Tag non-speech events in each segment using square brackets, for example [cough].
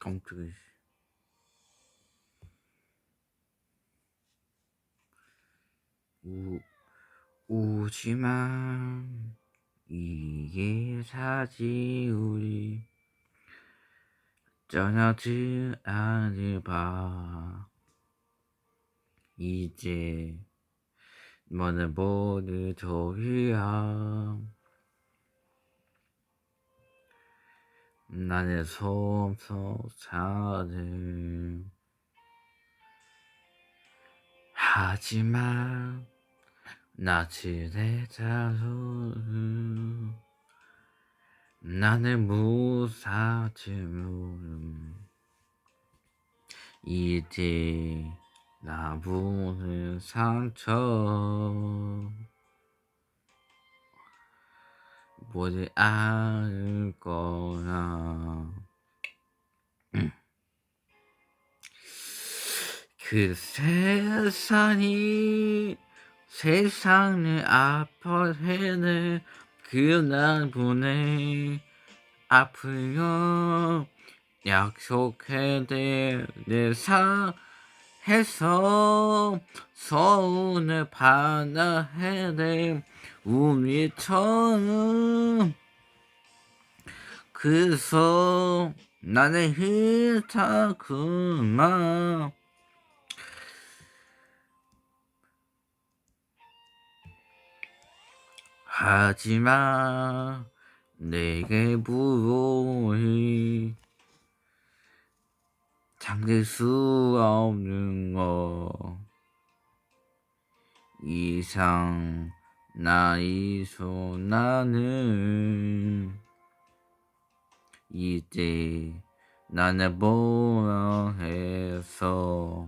깜짝이야. 우, 우지만 이게 사지 우리 떠나지 않을 바 이제 너는 모두 도리야 나의 솜속 사는 하지만 나치의 자손은 나는 무사지문 이제 나부는 상처 보지? 않을 거야. 그 세상이 세상을 아파해내 그날 보내 아프려 약속해대 내사 해서 서운을 받아 해대 우리처럼 그래서 나는 그만 하지마 내게 부러이 잠들 수 없는 거. 이상 나이소 나는 이제 나는 뭐라 해서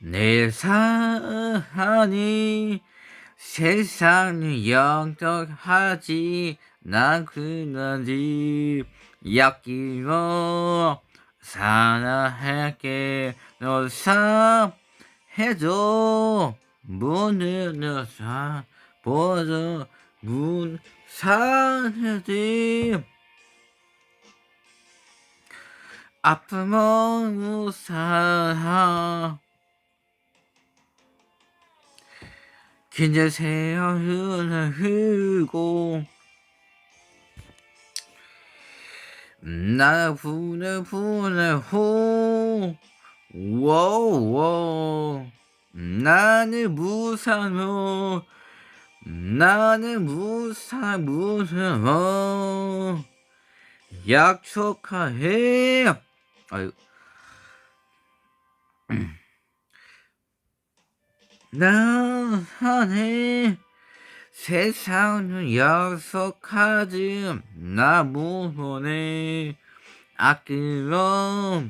내 사랑이 세상을 영덕하지 난 그날이 약기로 사랑할게. 너 사해줘. 문을 너사 보자 문 사해지 아픔은 무사하 긴장세요. 흐르고. 나 부네 부네 호. 워워 나는 무사모 나는 무사 무사모 약속해 아유 [clears throat] 나 하네 세상은 약속하지 나 무혼해 아끼러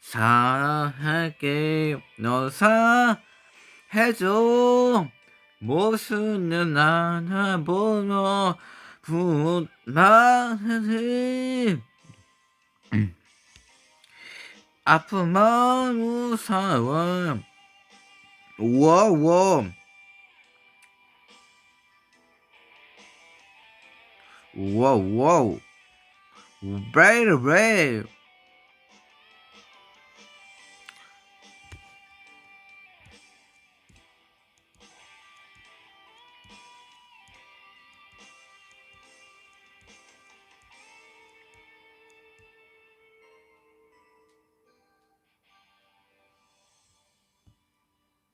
사랑할게. 너 사 해줘. 모습은 하나 보러 부만해 아픔만 무서워 Whoa, whoa. Whoa, whoa. Right away.